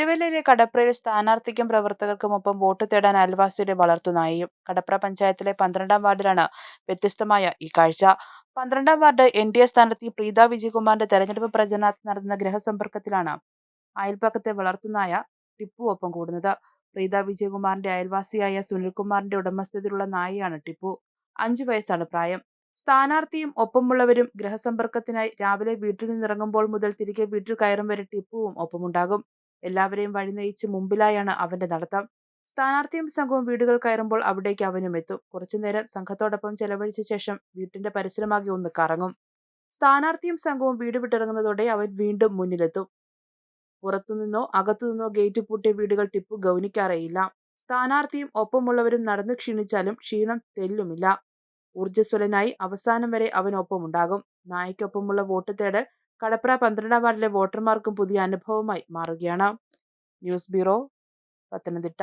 തിരുവല്ലയിലെ കടപ്രയിൽ സ്ഥാനാർത്ഥിക്കും പ്രവർത്തകർക്കുമൊപ്പം vote തേടാൻ അയൽവാസിയുടെ വളർത്തുനായയും കടപ്ര പഞ്ചായത്തിലെ പന്ത്രണ്ടാം വാർഡിലാണ് വ്യത്യസ്തമായ ഈ കാഴ്ച. പന്ത്രണ്ടാം വാർഡ് എൻ ഡി എ സ്ഥാനാർത്ഥി പ്രീത വിജയകുമാറിന്റെ തെരഞ്ഞെടുപ്പ് പ്രചരണത്തിൽ നടന്ന ഗൃഹസമ്പർക്കത്തിലാണ് അയൽപക്കത്തെ വളർത്തുനായ ടിപ്പു ഒപ്പം കൂടുന്നത്. പ്രീത വിജയകുമാറിന്റെ അയൽവാസിയായ സുനിൽകുമാറിന്റെ ഉടമസ്ഥതയിലുള്ള നായയാണ് ടിപ്പു. അഞ്ചു വയസ്സാണ് പ്രായം. സ്ഥാനാർത്ഥിയും ഒപ്പമുള്ളവരും ഗൃഹസമ്പർക്കത്തിനായി രാവിലെ വീട്ടിൽ നിന്നിറങ്ങുമ്പോൾ മുതൽ തിരികെ വീട്ടിൽ കയറും വരെ ടിപ്പുവും ഒപ്പമുണ്ടാകും. എല്ലാവരെയും വഴിനയിച്ച് മുമ്പിലായാണ് അവന്റെ നടത്തം. സ്ഥാനാർത്ഥിയും സംഘവും വീടുകൾ കയറുമ്പോൾ അവിടേക്ക് അവനും എത്തും. കുറച്ചുനേരം സംഘത്തോടൊപ്പം ചെലവഴിച്ച ശേഷം വീട്ടിന്റെ പരിസരമാകെ ഒന്ന് കറങ്ങും. സ്ഥാനാർത്ഥിയും സംഘവും വീട് വിട്ടിറങ്ങുന്നതോടെ അവൻ വീണ്ടും മുന്നിലെത്തും. പുറത്തുനിന്നോ അകത്തുനിന്നോ ഗേറ്റ് പൂട്ടിയ വീടുകൾ ടിപ്പു ഗൗനിക്കാറേയില്ല. സ്ഥാനാർത്ഥിയും ഒപ്പമുള്ളവരും നടന്നു ക്ഷീണിച്ചാലും ക്ഷീണം തെല്ലുമില്ല. ഊർജസ്വലനായി അവസാനം വരെ അവനൊപ്പമുണ്ടാകും. നായ്ക്കൊപ്പമുള്ള വോട്ട് തേടൽ കടപ്ര പന്ത്രണ്ടാം വാർഡിലെ വോട്ടർമാർക്കും പുതിയ അനുഭവമായി മാറുകയാണ്. News bureau Pathanamthitta.